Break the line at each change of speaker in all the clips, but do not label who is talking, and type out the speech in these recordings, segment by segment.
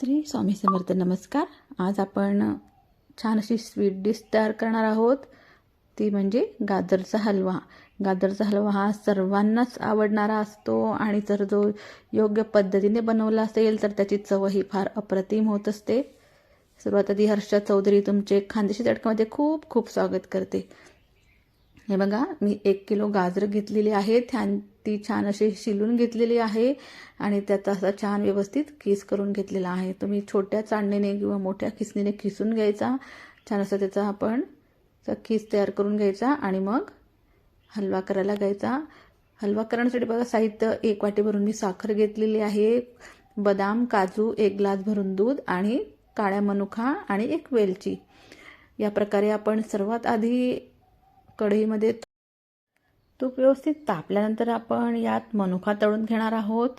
श्री स्वामी समर्थ नमस्कार. आज आपण छान अशी स्वीट डिश तयार करणार आहोत. ती म्हणजे गाजरचा हलवा. गाजरचा हलवा हा सर्वांनाच आवडणारा असतो आणि जर जो योग्य पद्धतीने बनवला असेल तर त्याची चवही फार अप्रतिम होत असते. सुरुवात आधी हर्षा चौधरी तुमचे खानदेशी तडकामध्ये खूप खूप स्वागत करते. हे बघा मी एक किलो गाजर घेतलेली आहे. छान ती छान अशी शिलून घेतलेली आहे आणि त्याचा असा छान व्यवस्थित किस करून घेतलेला आहे. तुम्ही छोट्या चाळणीने किंवा मोठ्या खिसणीने खिसून घ्यायचा. छान असा त्याचा आपण खीस तयार करून घ्यायचा आणि मग हलवा करायला घ्यायचा. हलवा करण्यासाठी बघा साहित्य एक वाटी भरून मी साखर घेतलेली आहे. बदाम काजू एक ग्लास भरून दूध आणि काळ्या मनुखा आणि एक वेलची. या प्रकारे आपण सर्वात आधी कढईमध्ये तूप. व्यवस्थित तापल्यानंतर आपण यात मनुका तळून घेणार आहोत.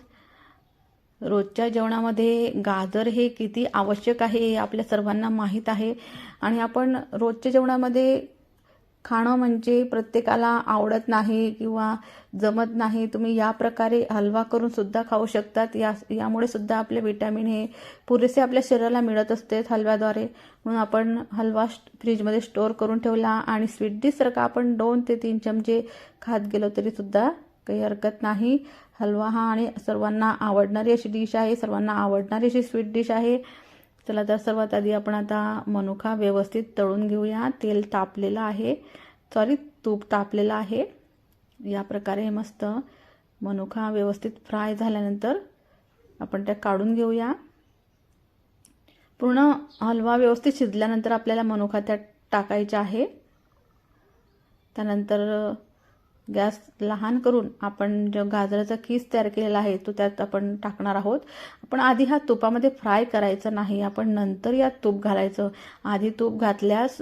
रोजच्या जेवणामध्ये गाजर हे किती आवश्यक आहे हे आपल्या सर्वांना माहीत आहे. आणि आपण रोजच्या जेवणामध्ये खाणं म्हणजे प्रत्येकाला आवडत नाही किंवा जमत नाही तुम्ही या प्रकारे हलवा करून सुद्धा खाऊ शकतात. या यामुळे सुद्धा आपले विटॅमिन हे पुरेसे आपल्या शरीराला मिळत असते हलव्याद्वारे. म्हणून आपण हलवा फ्रीजमध्ये स्टोअर करून ठेवला आणि स्वीट डिशसारखा आपण दोन ते तीन चमचे खात गेलो तरी सुद्धा काही हरकत नाही. हलवा हा आणि सर्वांना आवडणारी अशी डिश आहे सर्वांना आवडणारी अशी स्वीट डिश आहे. चला तर सर्वात आधी आपण आता मनुका व्यवस्थित तळून घेऊया. तेल तापलेलं आहे. सॉरी तूप तापलेलं आहे. या प्रकारे मस्त मनुका व्यवस्थित फ्राय झाल्यानंतर आपण त्या काढून घेऊया. पूर्ण हलवा व्यवस्थित शिजल्यानंतर आपल्याला मनुका त्यात टाकायच्या आहे. त्यानंतर गॅस लहान करून आपण जो गाजराचा कीस तयार केलेला आहे तो त्यात आपण टाकणार आहोत. आपण आधी हा तुपामध्ये फ्राय करायचा नाही. आपण नंतर यात तूप घालायचं. आधी तूप घातल्यास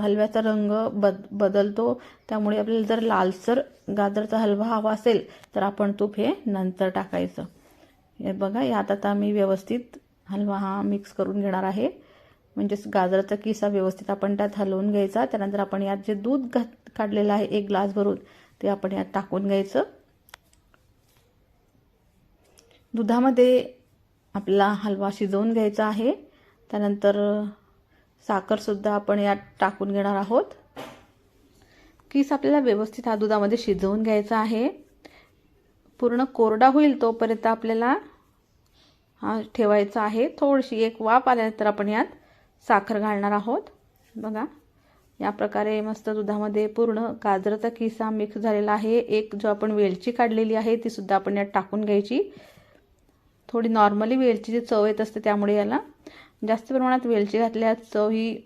हलव्याचा रंग बद बदलतो. त्यामुळे आपल्याला जर लालसर गाजराचा हलवा हवा असेल तर आपण तूप हे नंतर टाकायचं. हे बघा यात आता मी व्यवस्थित हलवा हा मिक्स करून घेणार आहे. म्हणजेच गाजराचा किसा व्यवस्थित आपण त्यात हलवून घ्यायचा. त्यानंतर आपण यात जे दूध घात काढलेलं आहे एक ग्लास भरून ते आपण यात टाकून घ्यायचं. दुधामध्ये आपला हलवा शिजवून घ्यायचा आहे. त्यानंतर साखरसुद्धा आपण यात टाकून घेणार आहोत. कीस आपल्याला व्यवस्थित हा दुधामध्ये शिजवून घ्यायचा आहे. पूर्ण कोरडा होईल तोपर्यंत आपल्याला हा ठेवायचा आहे. थोडीशी एक वाफ आल्यानंतर आपण यात साखर घालणार आहोत. बघा. या प्रकारे मस्त दुधामध्ये पूर्ण गाजराचा किसा मिक्स झालेला आहे. एक जो आपण वेलची काढलेली आहे ती सुद्धा आपण यात टाकून घ्यायची. थोडी नॉर्मली वेलची जी चव येत असते त्यामुळे याला जास्त प्रमाणात वेलची घातल्यास चव ही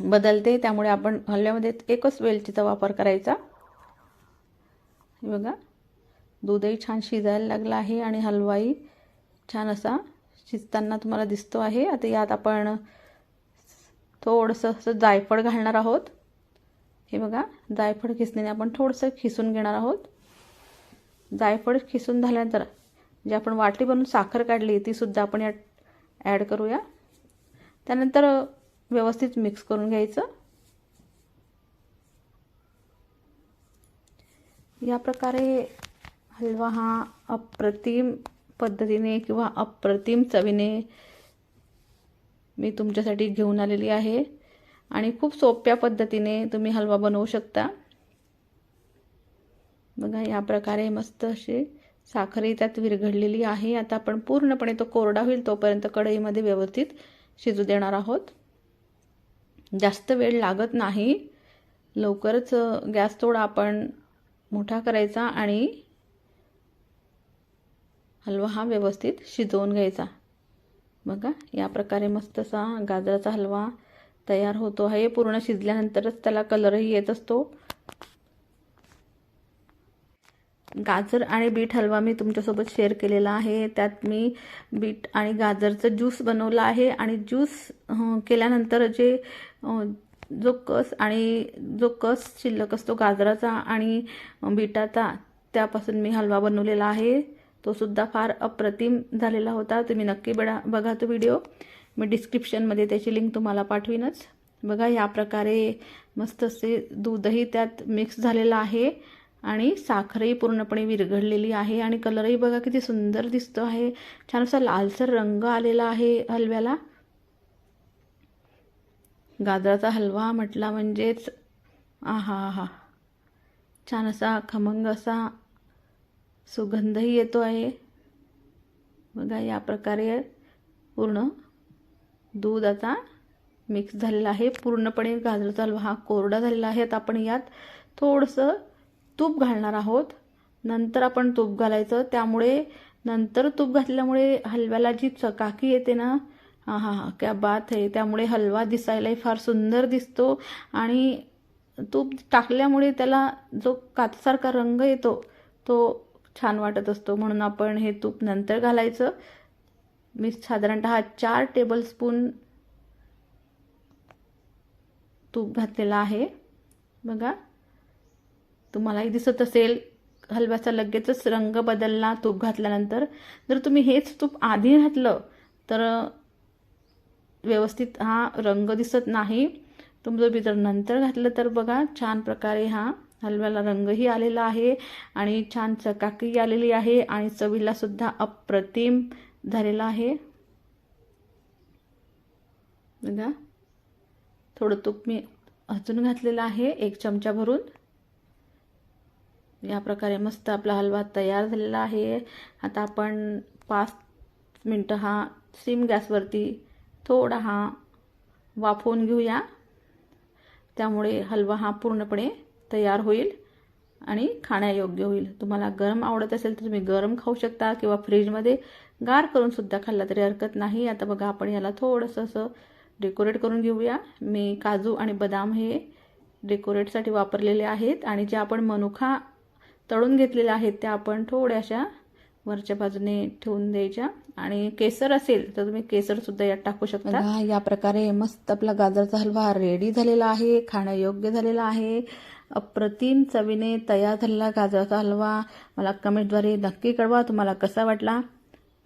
बदलते. त्यामुळे आपण हलव्यामध्ये एकच वेलचीचा वापर करायचा. बघा दूधही छान शिजायला लागलं आहे आणि हलवाही छान असा शिजताना तुम्हाला दिसतो आहे. आता यात आपण थोडंसं असं जायफळ घालणार आहोत. हे बघा जायफळ खिसणीने आपण थोडंसं खिसून घेणार आहोत. जायफळ खिसून झाल्यानंतर जे आपण वाटली बनवून साखर काढली तीसुद्धा आपण यात ॲड करूया. त्यानंतर व्यवस्थित मिक्स करून घ्यायचं. या प्रकारे हलवा हा अप्रतिम पद्धतीने किंवा अप्रतिम चवीने मी तुमच्यासाठी घेऊन आलेली आहे. आणि खूप सोप्या पद्धतीने तुम्ही हलवा बनवू शकता. बघा या प्रकारे मस्त अशी साखरही त्यात विरघडलेली आहे. आता आपण पूर्णपणे तो कोरडा होईल तोपर्यंत कढईमध्ये व्यवस्थित शिजू देणार आहोत. जास्त वेळ लागत नाही. लवकरच गॅस थोडा आपण मोठा करायचा आणि हलवा हा व्यवस्थित शिजवून घ्यायचा. बघा या प्रकारे मस्त असा गाजराचा हलवा तयार होतो आहे. पूर्ण शिजल्यानंतरच त्याला कलरही येत असतो. गाजर आणि बीट हलवा मी तुमच्यासोबत शेअर केलेला आहे. त्यात मी बीट आणि गाजरचं ज्यूस बनवलं आहे आणि ज्यूस केल्यानंतर जे जो कस आणि जो कस शिल्लक असतो गाजराचा आणि बीटाचा त्यापासून मी हलवा बनवलेला आहे. तो सुद्धा फार अप्रतिम झालेला होता. तुम्ही नक्की बडा बघा तो व्हिडिओ मी डिस्क्रिप्शनमध्ये त्याची लिंक तुम्हाला पाठवीनच. बघा ह्या प्रकारे मस्त असे दूधही त्यात मिक्स झालेलं आहे आणि साखरही पूर्णपणे विरघळलेली आहे आणि कलरही बघा किती सुंदर दिसतो आहे. छान असा लालसर रंग आलेला आहे हलव्याला. गाजराचा हलवा म्हटला म्हणजेच आहा हा छान असा खमंग असा सुगंधही येतो आहे. बघा या प्रकारे पूर्ण दूध आता मिक्स झालेला आहे. पूर्णपणे गाजराचा हलवा हा कोरडा झालेला आहे. आता आपण यात थोडंसं तूप घालणार आहोत. नंतर आपण तूप घालायचं. त्यामुळे नंतर तूप घातल्यामुळे हलव्याला जी चकाकी येते ना हा हा हा क्या बात आहे त्यामुळे हलवा दिसायलाही फार सुंदर दिसतो आणि तूप टाकल्यामुळे त्याला जो काचसारखा रंग येतो तो छान वाटत असतो. म्हणून आपण हे तूप नंतर घालायचं. मी साधारणतः चार टेबलस्पून तूप घातलेलं आहे. बघा. तुम्हालाही दिसत असेल हलव्याचा लगेचच रंग बदलला तूप घातल्यानंतर. जर तुम्ही हेच तूप आधी घातलं तर व्यवस्थित हा रंग दिसत नाही. तुमचं बी जर नंतर घातलं तर बघा छान प्रकारे हा हलव्याला रंगही आलेला आहे आणि छान चकाकी आलेली आहे आणि चवीला सुद्धा अप्रतिम झालेला आहे. बघा. थोडं तूप मी अजून घातलेलं आहे एक चमचा भरून. या प्रकारे मस्त आपला हलवा तयार झालेला आहे. आता आपण पाच मिनटं हा सिम गॅसवरती थोडा हा वाफवून घेऊया. त्यामुळे हलवा हा पूर्णपणे तयार होईल आणि खाण्यायोग्य होईल. तुम्हाला गरम आवडत असेल तर तुम्ही गरम खाऊ शकता किंवा फ्रीजमध्ये गार करून सुद्धा खाल्ला तरी हरकत नाही. आता बघा आपण याला थोडंसं असं डेकोरेट करून घेऊया. मी काजू आणि बदाम हे डेकोरेटसाठी वापरलेले आहेत आणि जे आपण मनुखा तळून घेतलेल्या आहेत त्या आपण थोड्याशा वरच्या बाजूने ठेवून द्यायच्या. आणि केसर असेल तर तुम्ही केसर सुद्धा यात टाकू शकता. या प्रकारे मस्त आपला गाजरचा हलवा रेडी झालेला आहे खाण्यायोग्य झालेला आहे. अप्रतिम चवीने तयार झालेला गाजराचा हलवा. मला कमेंटद्वारे नक्की कळवा तुम्हाला कसा वाटला.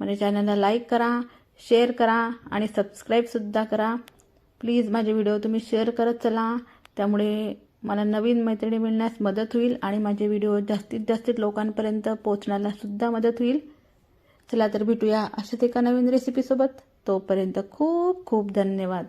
माझ्या चॅनलला लाईक करा शेअर करा आणि सबस्क्राईबसुद्धा करा. प्लीज माझे व्हिडिओ तुम्ही शेअर करत चला. त्यामुळे मला नवीन मैत्रिणी मिळण्यास मदत होईल आणि माझे व्हिडिओ जास्तीत जास्त लोकांपर्यंत पोहोचण्यालासुद्धा मदत होईल. चला तर भेटूया अशाच एका नवीन रेसिपीसोबत तोपर्यंत खूप खूप धन्यवाद.